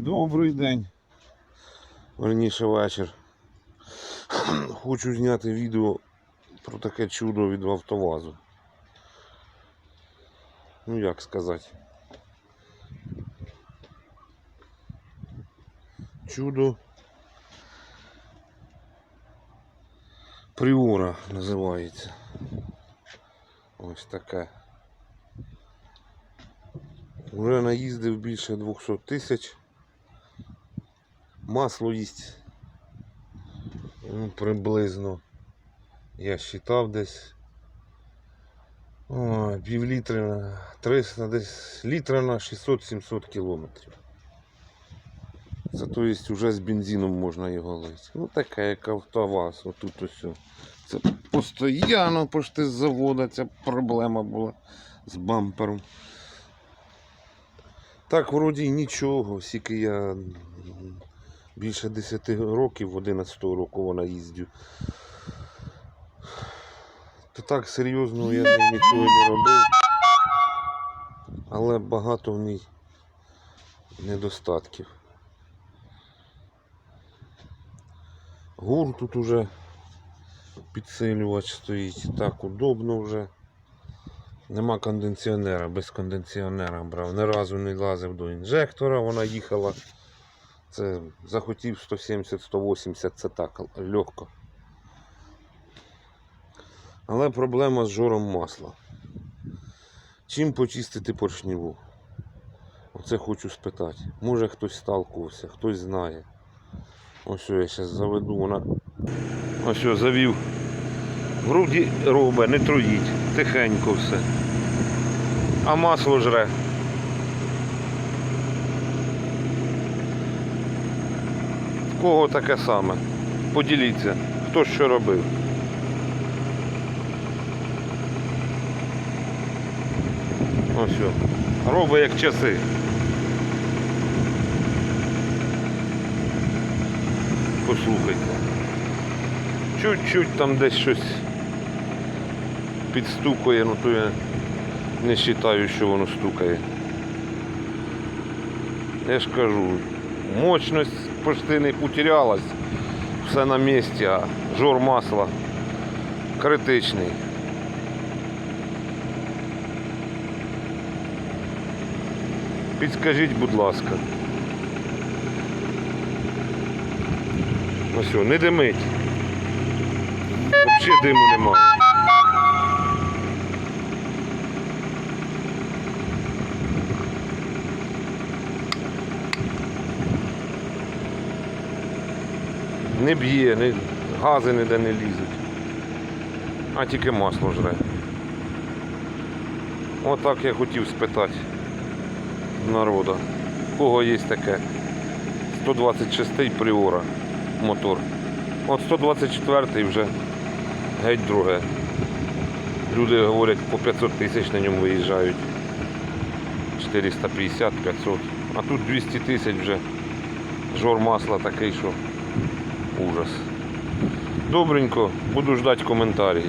Добрий день. Верніше вечір. Хочу зняти відео про таке чудо від автовазу. Ну як сказати. Чудо Пріора називається. Ось таке. Уже наїздив більше 200 тисяч. Масло їсть ну, приблизно. Я считав десь. О, пів літри на 300, десь літра на 600-700 кілометрів. Це то є вже з бензином можна його лити. Ну таке як автоваз, отут ось. Це постійно пошти з заводу ця проблема була з бампером. Так, вроді нічого, скільки я більше 10 років, 11 року вона їздю. То так серйозно я нічого не робив. Але багато в ній недостатків. Гур тут уже підсилювач стоїть, так удобно вже. Нема кондиціонера, без кондиціонера брав. Ні разу не лазив до інжектора, вона їхала. Це захотів 170-180, це так легко. Але проблема з жором масла. Чим почистити поршневу? Оце хочу спитати. Може хтось сталкувався, хтось знає. Ось що я зараз заведу, вона. Ось що завів. Вроді робе, не труїть, тихенько все. А масло жре. Кого таке саме? Поділіться, хто що робив. Ось що. Робить як часи. Послухайте. Чуть-чуть там десь щось підстукує, ну то я не вважаю, що воно стукає. Я ж кажу, мощність почти не потерялась, все на місці, а жор масла критичний. Підскажіть, будь ласка. Ну все, не димить. Взагалі диму немає. Не б'є, не, гази ніде не лізуть. А тільки масло жре. Отак я хотів спитати народа. У кого є таке? 126 Пріора мотор. От 124 вже геть друге. Люди говорять по 500 тисяч на ньому виїжджають. 450, 500. А тут 200 тисяч вже. Жор масла такий, що ужас. Добренько, буду ждати коментарі.